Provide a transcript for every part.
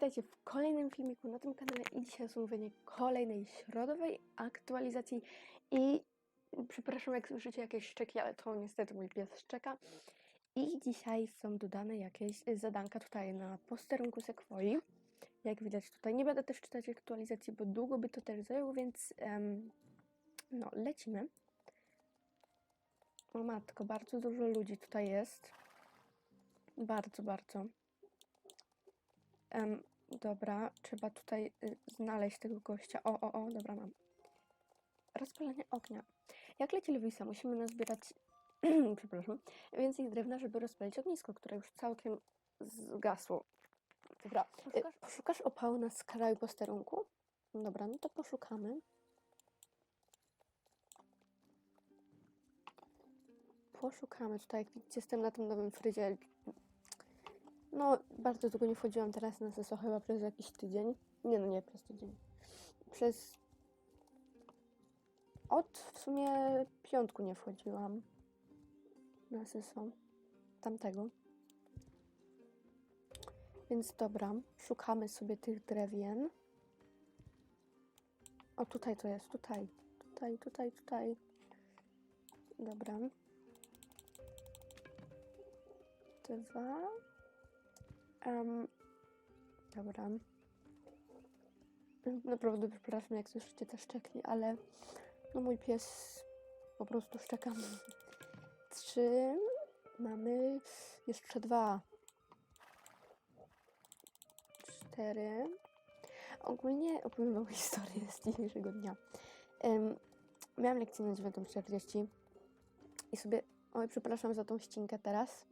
witajcie w kolejnym filmiku na tym kanale i dzisiaj jest omówienie kolejnej środowej aktualizacji i przepraszam jak słyszycie jakieś szczeki, ale to niestety mój pies szczeka i dzisiaj są dodane jakieś zadanka tutaj na posterunku Sequoi. Jak widać tutaj nie będę też czytać aktualizacji, bo długo by to też zajęło, więc em, no lecimy. O matko, bardzo dużo ludzi tutaj jest. Bardzo, bardzo. Dobra, trzeba tutaj y, znaleźć tego gościa. O, o, o, dobra, mam. Rozpalanie ognia. Jak leci Lewisa, musimy nazbierać, przepraszam, więcej drewna, żeby rozpalić ognisko, które już całkiem zgasło. Dobra, poszukasz, poszukasz opału na skraju posterunku? Dobra, no to poszukamy. Poszukamy tutaj, jak widzicie, jestem na tym nowym fryzie. No, bardzo długo nie wchodziłam teraz na seso, chyba przez jakiś tydzień. Nie, no nie przez tydzień. Przez... Od w sumie piątku nie wchodziłam na seso tamtego. Więc dobra, szukamy sobie tych drewien. O, tutaj to jest, tutaj. Tutaj, tutaj, tutaj. Dobra. Dwa. Um, dobra. Naprawdę przepraszam, jak słyszycie te szczeki, ale no mój pies po prostu szczeka. Trzy. Mamy jeszcze dwa. Cztery. Ogólnie opowiem wam historię z dzisiejszego dnia. Um, miałam lekcję na 9.40 i sobie... Oj, przepraszam za tą ścinkę teraz.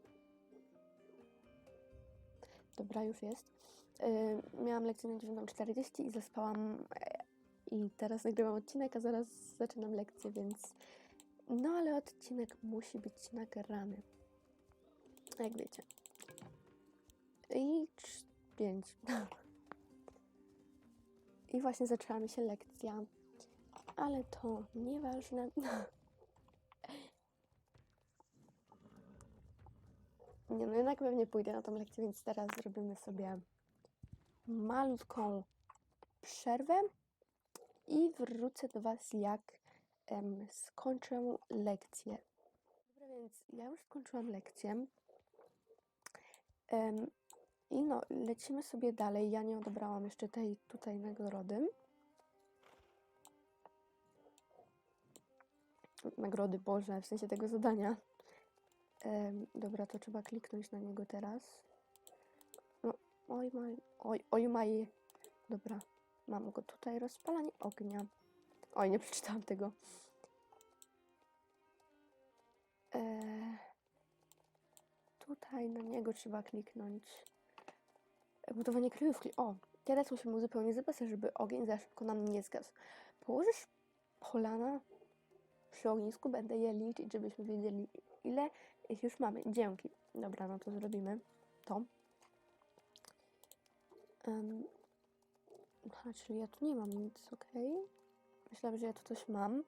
Dobra, już jest. Yy, miałam lekcję na 9.40 i zaspałam. e, I teraz nagrywam odcinek, a zaraz zaczynam lekcję, więc. No ale odcinek musi być nagrany. Jak wiecie. I 5. I właśnie zaczęła mi się lekcja. Ale to nieważne. Nie, no jednak pewnie pójdę na tą lekcję, więc teraz zrobimy sobie malutką przerwę i wrócę do Was, jak em, skończę lekcję. Dobra, więc ja już skończyłam lekcję. Em, I no, lecimy sobie dalej. Ja nie odebrałam jeszcze tej tutaj nagrody. Nagrody, Boże, w sensie tego zadania. Em, dobra, to trzeba kliknąć na niego teraz. No, oj maj, oj, oj maj. Dobra, mam go tutaj. Rozpalanie ognia. Oj, nie przeczytałam tego. Eee, tutaj na niego trzeba kliknąć. Budowanie kryjówki. O, teraz musimy uzupełnić zapasy, żeby ogień za szybko nam nie zgasł. Położysz polana przy ognisku, będę je liczyć, żebyśmy wiedzieli ile ich już mamy. Dzięki. Dobra, no to zrobimy to. Um, aha, czyli ja tu nie mam nic, ok. Myślałam, że ja tu coś mam.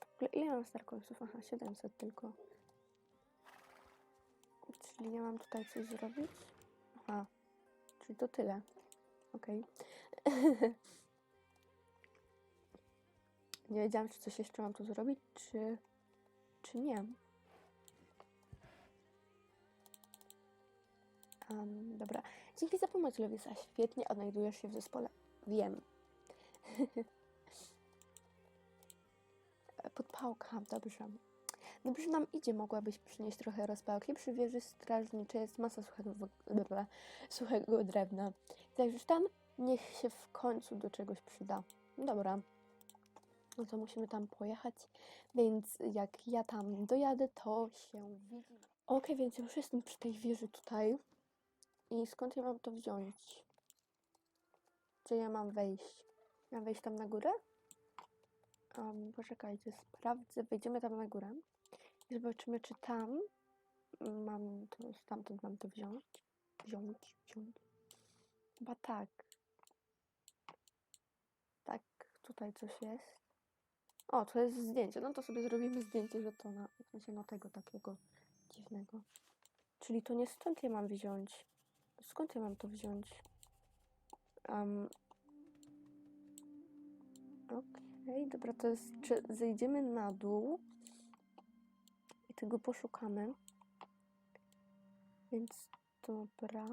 W ogóle ile mam starkońców? Aha, 700 tylko. Czyli ja mam tutaj coś zrobić? Aha, czyli to tyle. Ok. nie wiedziałam, czy coś jeszcze mam tu zrobić, czy, czy nie. Um, dobra. Dzięki za pomoc, Lewisa. Świetnie odnajdujesz się w zespole. Wiem. Podpałka, dobrze. Dobrze nam idzie, mogłabyś przynieść trochę rozpałki. Przy wieży strażniczej jest masa suchego, dobra, suchego drewna. Tam? Niech się w końcu do czegoś przyda. Dobra. No to musimy tam pojechać, więc jak ja tam dojadę, to się widzimy. Okej, więc już jestem przy tej wieży tutaj. I skąd ja mam to wziąć? Gdzie ja mam wejść? Mam wejść tam na górę? Um, poczekajcie, sprawdzę. Wejdziemy tam na górę. I zobaczymy, czy tam mam to, stamtąd mam to wziąć. Wziąć, wziąć. Chyba tak. Tak, tutaj coś jest. O, to jest zdjęcie. No to sobie zrobimy zdjęcie żetona. W sensie no tego takiego dziwnego. Czyli to nie stąd ja mam wziąć. Skąd ja mam to wziąć? Um, Okej, dobra, to jest, czy zejdziemy na dół i tego poszukamy. Więc dobra.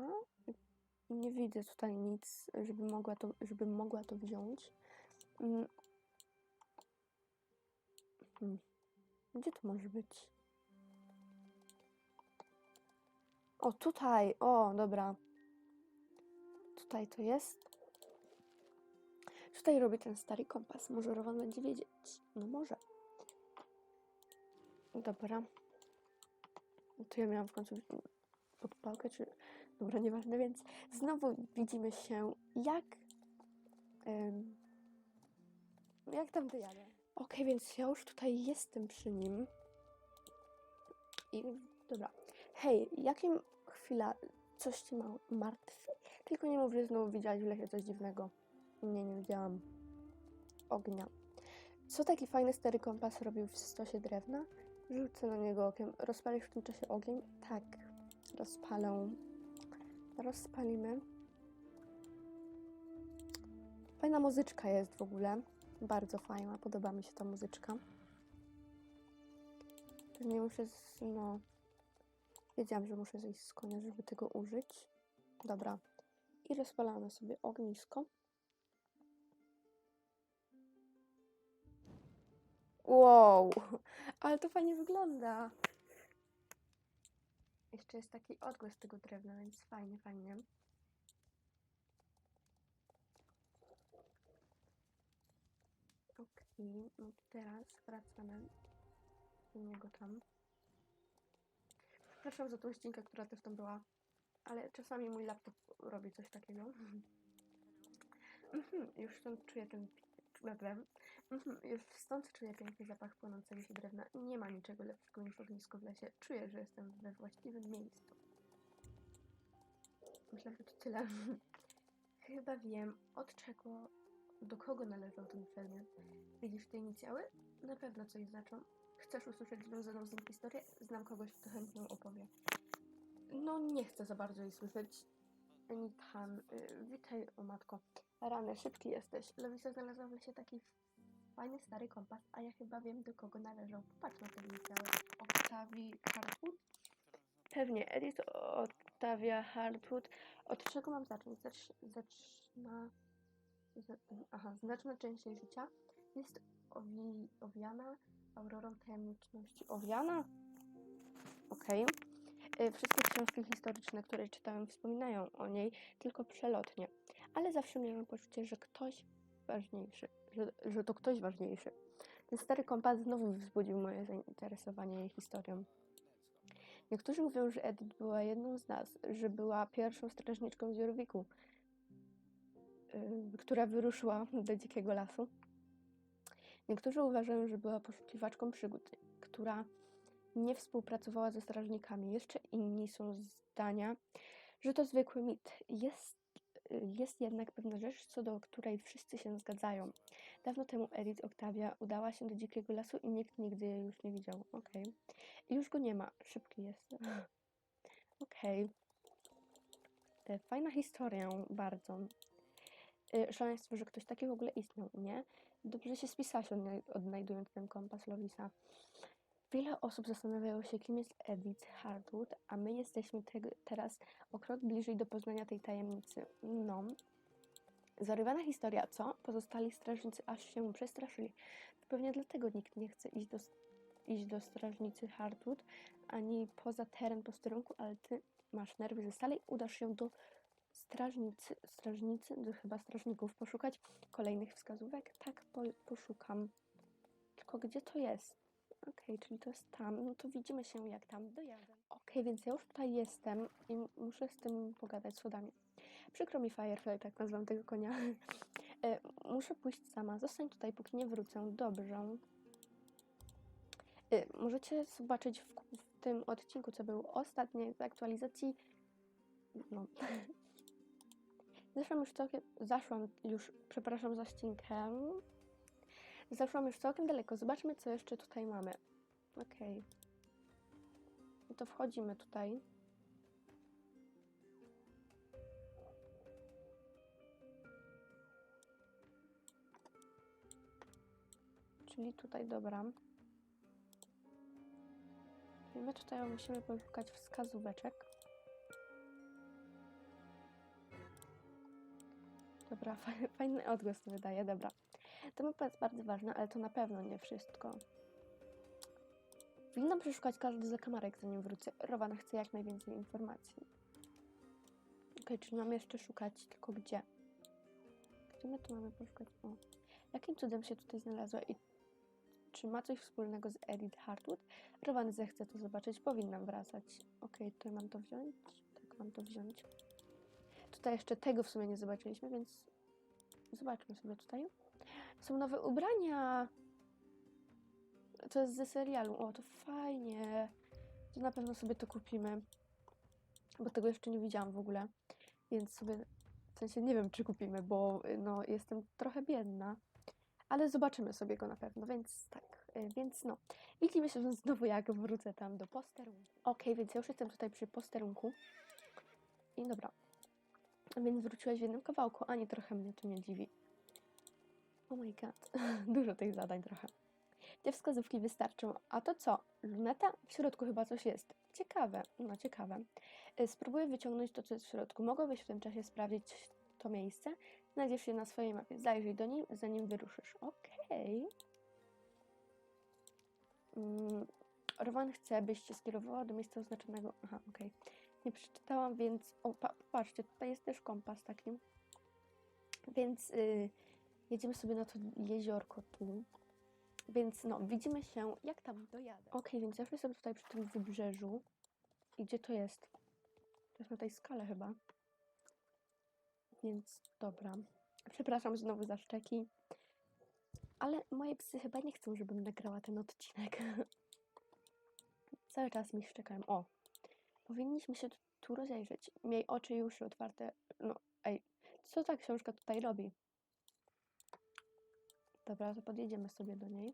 Nie widzę tutaj nic, żeby mogła to, żeby mogła to wziąć. Mm. Hmm. Gdzie to może być? O, tutaj! O, dobra. Tutaj to jest. Tutaj robię ten stary kompas. Może Rowan będzie wiedzieć. No może. Dobra. To ja miałam w końcu podpałkę, czy... Dobra, nieważne, więc znowu widzimy się, jak... em, jak tam wyjadę. Okej, więc ja już tutaj jestem przy nim. I dobra. Hej, jakim chwila coś cię ma martwi? Tylko nie mów, że znowu widziałaś w lesie coś dziwnego. Nie, nie widziałam ognia. Co taki fajny stary kompas robił w stosie drewna? Rzucę na niego okiem. Rozpalisz w tym czasie ogień? Tak, rozpalę. Rozpalimy. Fajna muzyczka jest w ogóle. Bardzo fajna, podoba mi się ta muzyczka. Pewnie muszę, z, no... Wiedziałam, że muszę zejść z konia, żeby tego użyć. Dobra. I rozpalamy sobie ognisko. Wow, ale to fajnie wygląda. Jeszcze jest taki odgłos tego drewna, więc fajnie, fajnie. Okej, no teraz wracamy do niego tam. Przepraszam za tą ścinkę, która też tam była, ale czasami mój laptop robi coś takiego. Mhm, już stąd czuję ten. Mhm, już stąd czuję piękny zapach płonącego się drewna. Nie ma niczego lepszego niż ognisko w lesie. Czuję, że jestem we właściwym miejscu. Myślę, że to tyle. Chyba wiem, od czego, do kogo należał ten przedmiot. Widzisz te inicjały? Na pewno coś znaczą. Chcesz usłyszeć związaną z nim historię? Znam kogoś, kto chętnie ją opowie. No, nie chcę za bardzo jej słyszeć. Nitan, y, witaj, o matko. Rany, szybki jesteś. Lewisa znalazła w lesie taki fajny stary kompas, a ja chyba wiem, do kogo należał. Popatrz na te inicjały. Octavii Hartwood? Pewnie, Edith Octavia Hartwood. Od czego mam zacząć? Zacz, za- Aha, znaczna część jej życia jest owi, owiana aurorą tajemniczności. Owiana? Okej. Y, Wszystkie książki historyczne, które czytałem, wspominają o niej tylko przelotnie, ale zawsze miałem poczucie, że ktoś ważniejszy, że, że to ktoś ważniejszy. Ten stary kompas znowu wzbudził moje zainteresowanie jej historią. Niektórzy mówią, że Edith była jedną z nas, że była pierwszą strażniczką z Jorwiku, yy, która wyruszyła do dzikiego lasu. Niektórzy uważają, że była poszukiwaczką przygód, która nie współpracowała ze strażnikami. Jeszcze inni są zdania, że to zwykły mit. Jest, jest jednak pewna rzecz, co do której wszyscy się zgadzają. Dawno temu Edith Octavia udała się do dzikiego lasu i nikt nigdy jej już nie widział. Okej. I już go nie ma. Szybki jest. Okej. E, Fajna historia, bardzo. E, Szaleństwo, że ktoś taki w ogóle istniał, nie? Dobrze się spisałaś odnaj- odnajdując ten kompas Lovisa. Wiele osób zastanawiało się, kim jest Edith Hartwood, a my jesteśmy tego, teraz o krok bliżej do poznania tej tajemnicy. No, zarywana historia, co? Pozostali strażnicy aż się przestraszyli. To pewnie dlatego nikt nie chce iść do, iść do strażnicy Hartwood, ani poza teren posterunku, ale ty masz nerwy ze stali, udasz się do strażnicy, strażnicy, do chyba strażników, poszukać kolejnych wskazówek? Tak, po, poszukam. Tylko gdzie to jest? Okej, czyli to jest tam. No to widzimy się, jak tam dojadę. Okej, więc ja już tutaj jestem i muszę z tym pogadać z schodami. Przykro mi, Firefly, tak nazwam tego konia. E, muszę pójść sama. Zostań tutaj, póki nie wrócę. Dobrze. E, Możecie zobaczyć w, w tym odcinku, co był ostatni z aktualizacji. No. Zeszłam już całkiem, zaszłam już, przepraszam za ścinkę. Zaszłam już całkiem daleko. Zobaczmy, co jeszcze tutaj mamy. Okej. Okay. No to wchodzimy tutaj. Czyli tutaj, dobra. I my tutaj musimy poszukać wskazóweczek. Dobra, fajny, odgłos to wydaje, dobra. To mapa jest bardzo ważna, ale to na pewno nie wszystko. Powinnam przeszukać każdy zakamarek, zanim wrócę. Rowan chce jak najwięcej informacji. Okej, czyli mamy jeszcze szukać, tylko gdzie? Gdzie my tu mamy poszukać? O. Jakim cudem się tutaj znalazła i czy ma coś wspólnego z Edith Hartwood? Rowan zechce to zobaczyć, powinnam wracać. Okej, tutaj mam to wziąć? Tak, mam to wziąć. Tutaj jeszcze tego w sumie nie zobaczyliśmy, więc zobaczmy sobie tutaj. Są nowe ubrania! To jest ze serialu. O, to fajnie. To na pewno sobie to kupimy. Bo tego jeszcze nie widziałam w ogóle. Więc sobie, w sensie nie wiem, czy kupimy, bo no, jestem trochę biedna. Ale zobaczymy sobie go na pewno, więc tak. y, Więc no, widzimy się znowu, jak wrócę tam do posterunku. Okej, więc ja już jestem tutaj przy posterunku. I dobra. Więc wróciłaś w jednym kawałku, ani trochę mnie to nie dziwi. Oh my god, dużo tych zadań trochę. Te wskazówki wystarczą. A to co? Luneta? W środku chyba coś jest. Ciekawe, no ciekawe. Y, Spróbuję wyciągnąć to, co jest w środku. Mogłabyś w tym czasie sprawdzić to miejsce? Znajdziesz je na swojej mapie. Zajrzyj do niej, zanim wyruszysz. Okej. Mm, Rowan chce, byś cię skierowała do miejsca oznaczonego. Aha, okej. Nie przeczytałam, więc. O, pa, patrzcie, tutaj jest też kompas taki. Więc y, jedziemy sobie na to jeziorko tu. Więc no, widzimy się, jak tam dojadę. Okej, więc ja już jestem tutaj przy tym wybrzeżu. I gdzie to jest? To jest na tej skale chyba. Więc dobra. Przepraszam znowu za szczeki. Ale moje psy chyba nie chcą, żebym nagrała ten odcinek. Cały czas mi szczekają. O, powinniśmy się tu- rozejrzeć. Miej oczy uszy otwarte. No, ej, co ta książka tutaj robi? Dobra, to podjedziemy sobie do niej.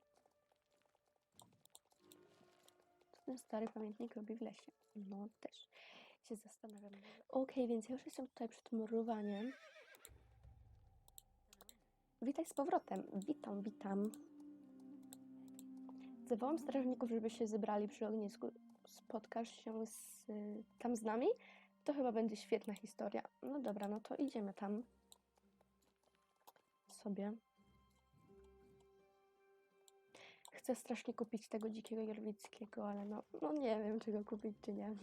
Co ten stary pamiętnik robi w lesie? No, też się zastanawiam. Okej, więc ja już jestem tutaj przed murowaniem. Witaj z powrotem. Witam, witam. Zawołam strażników, żeby się zebrali przy ognisku. Spotkasz się z, y, tam z nami? To chyba będzie świetna historia. No dobra, no to idziemy tam sobie. Chcę strasznie kupić tego dzikiego jorwickiego, ale no, no nie wiem, czy go kupić, czy nie.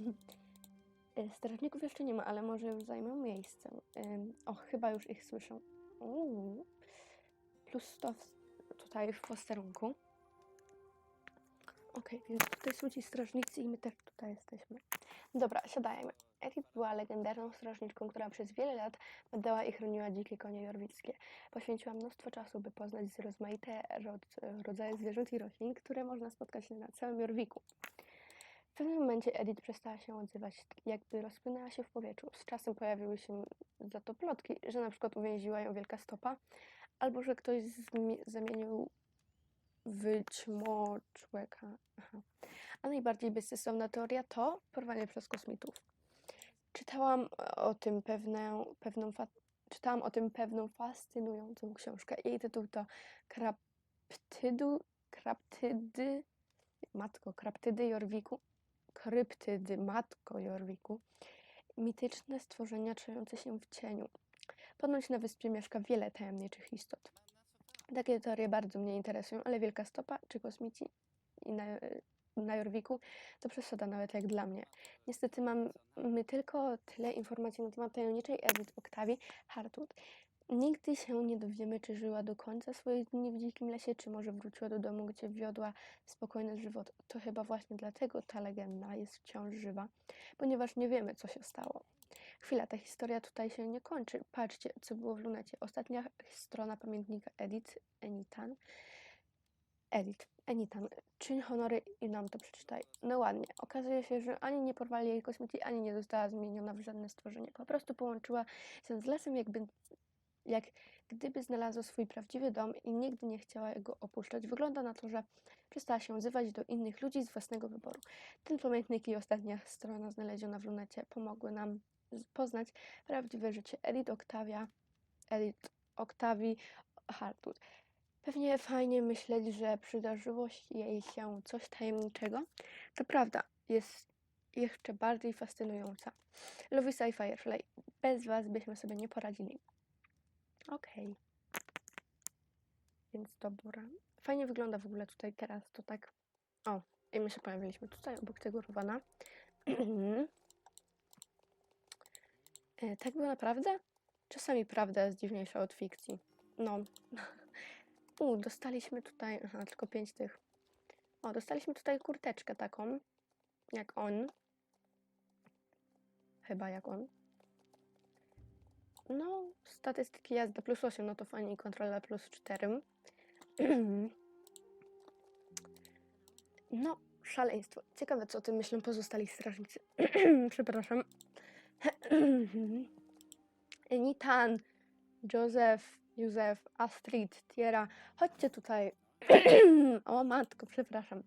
Y, Strażników jeszcze nie ma, ale może już zajmą miejsce. Ym, O, chyba już ich słyszą. Uuu. Plus 100 w- tutaj w posterunku. Okej, więc tutaj są ci strażnicy i my też tutaj jesteśmy. Dobra, siadajmy. Edith była legendarną strażniczką, która przez wiele lat badała i chroniła dzikie konie jorwickie. Poświęciła mnóstwo czasu, by poznać rozmaite rod, rodzaje zwierząt i roślin, które można spotkać na całym Jorwiku. W pewnym momencie Edith przestała się odzywać, jakby rozpłynęła się w powietrzu. Z czasem pojawiły się za to plotki, że na przykład uwięziła ją wielka stopa, albo że ktoś zamienił w ćmo człowieka. Aha. A najbardziej bezsensowna teoria to porwanie przez kosmitów. Czytałam o tym pewną, pewną czytałam o tym pewną fascynującą książkę. Jej tytuł to Kraptydu, Kraptydy, Matko, Kraptydy Jorwiku, Kryptydy, Matko Jorwiku. Mityczne stworzenia czujące się w cieniu. Ponoć na wyspie mieszka wiele tajemniczych istot. Takie teorie bardzo mnie interesują, ale Wielka Stopa czy kosmici i na, na Jorwiku to przesada nawet jak dla mnie. Niestety mamy tylko tyle informacji na temat tajemniczej Edith Octavii Hartwood. Nigdy się nie dowiemy, czy żyła do końca swoich dni w dzikim lesie, czy może wróciła do domu, gdzie wiodła spokojny żywot. To chyba właśnie dlatego ta legenda jest wciąż żywa, ponieważ nie wiemy, co się stało. Chwila, ta historia tutaj się nie kończy. Patrzcie, co było w lunecie. Ostatnia strona pamiętnika Edith Enitan. Edith Enitan, czyń honory i nam to przeczytaj. No ładnie. Okazuje się, że ani nie porwali jej kosmici, ani nie została zmieniona w żadne stworzenie. Po prostu połączyła się z lesem, jakby jak gdyby znalazła swój prawdziwy dom i nigdy nie chciała go opuszczać. Wygląda na to, że przestała się odzywać do innych ludzi z własnego wyboru. Ten pamiętnik i ostatnia strona znaleziona w lunecie pomogły nam poznać prawdziwe życie Edith Octavia, Edith Octavii Hartwood. Pewnie fajnie myśleć, że przydarzyło jej się coś tajemniczego. To prawda, jest jeszcze bardziej fascynująca. Lovisa i Firefly, bez was byśmy sobie nie poradzili. Okej. Więc dobra. Fajnie wygląda w ogóle tutaj teraz, to tak... O, i my się pojawiliśmy tutaj obok tego Rowana. E, tak było naprawdę? Czasami prawda jest dziwniejsza od fikcji. No. U, dostaliśmy tutaj... Aha, tylko pięć tych. O, dostaliśmy tutaj kurteczkę taką, jak on. Chyba jak on. No, statystyki jazda plus 8, no to fajnie, kontrola plus 4. No, szaleństwo. Ciekawe, co o tym myślą pozostali strażnicy. Przepraszam. Nitan, Józef, Józef, Astrid, Tiera, chodźcie tutaj. o matko, przepraszam.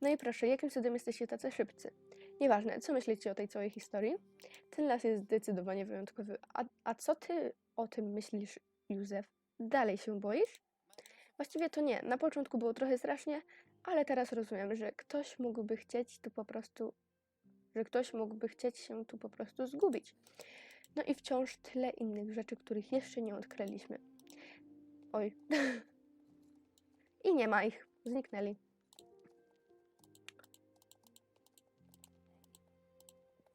No i proszę, jakim cudem jesteście tacy szybcy? Nieważne, co myślicie o tej całej historii? Ten las jest zdecydowanie wyjątkowy. A, a co ty o tym myślisz, Józef? Dalej się boisz? Właściwie to nie. Na początku było trochę strasznie, ale teraz rozumiem, że ktoś mógłby chcieć tu po prostu, że ktoś mógłby chcieć się tu po prostu zgubić. No i wciąż tyle innych rzeczy, których jeszcze nie odkryliśmy. Oj. I nie ma ich. Zniknęli.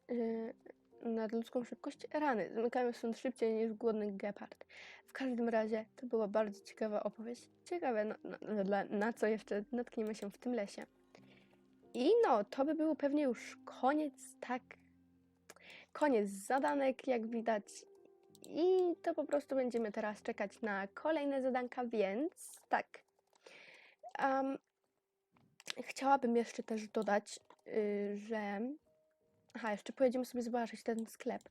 Yy, nadludzką szybkość rany. Zmykają stąd szybciej niż głodny gepard. W każdym razie to była bardzo ciekawa opowieść. Ciekawe, na, na, na, na co jeszcze natkniemy się w tym lesie. I no, to by było pewnie już koniec, tak. Koniec zadanek, jak widać. I to po prostu będziemy teraz czekać na kolejne zadanka, więc tak. Em, chciałabym jeszcze też dodać, y, że Aha, jeszcze pojedziemy sobie zobaczyć ten sklep.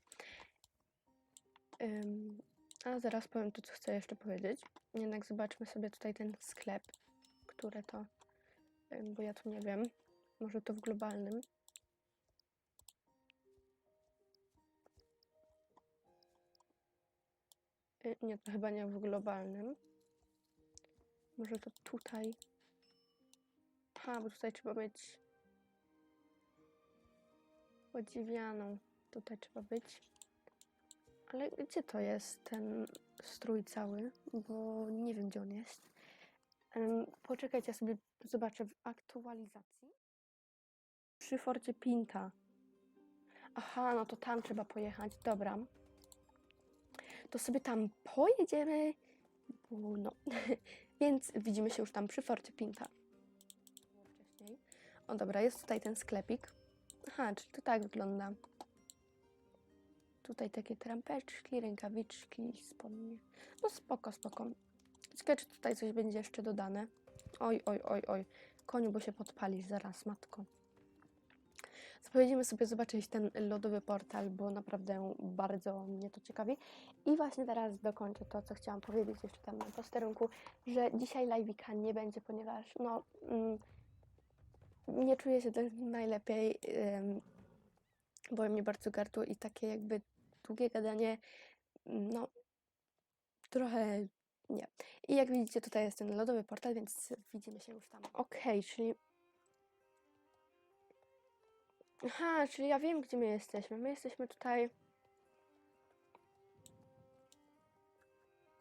Ym, a zaraz powiem to, co chcę jeszcze powiedzieć. Jednak zobaczmy sobie tutaj ten sklep, które to, bo ja tu nie wiem. Może to w globalnym. Y, Nie, to chyba nie w globalnym. Może to tutaj. Aha, bo tutaj trzeba mieć podziwianą. Tutaj trzeba być. Ale gdzie to jest ten strój cały? Bo nie wiem, gdzie on jest. Poczekajcie, ja sobie zobaczę w aktualizacji. Przy Forcie Pinta. Aha, no to tam trzeba pojechać. Dobra. To sobie tam pojedziemy. No. Więc widzimy się już tam przy Forcie Pinta. O dobra, jest tutaj ten sklepik. Aha, czyli to tak wygląda. Tutaj takie trampeczki, rękawiczki, spodnie. No spoko, spoko. Ciekawe, czy tutaj coś będzie jeszcze dodane. Oj, oj, oj, oj. Koniu, bo się podpalisz zaraz, matko. Pojedziemy sobie zobaczyć ten lodowy portal, bo naprawdę bardzo mnie to ciekawi. I właśnie teraz dokończę to, co chciałam powiedzieć jeszcze tam na posterunku, że dzisiaj live'ika nie będzie, ponieważ no... Mm, nie czuję się też najlepiej. ym, Boli mnie bardzo gardło i takie jakby długie gadanie, no trochę nie. I jak widzicie, tutaj jest ten lodowy portal, więc widzimy się już tam. Okej, czyli. Aha, czyli ja wiem, gdzie my jesteśmy. My jesteśmy tutaj.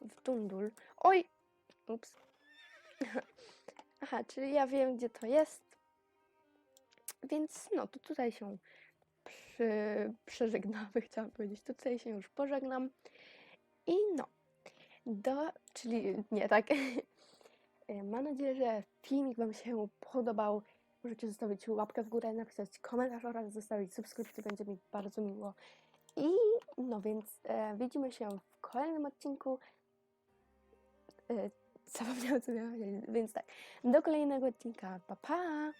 W Dundul. Oj! Ups. Aha, czyli ja wiem, gdzie to jest. Więc no, to tutaj się przy, przeżegnamy, chciałam powiedzieć. Tutaj się już pożegnam. I no, do, czyli nie tak. E, Mam nadzieję, że filmik Wam się podobał. Możecie zostawić łapkę w górę, napisać komentarz oraz zostawić subskrypcję, będzie mi bardzo miło. I no więc e, widzimy się w kolejnym odcinku. E, zapomniałam co miałam więc tak, do kolejnego odcinka. Pa pa!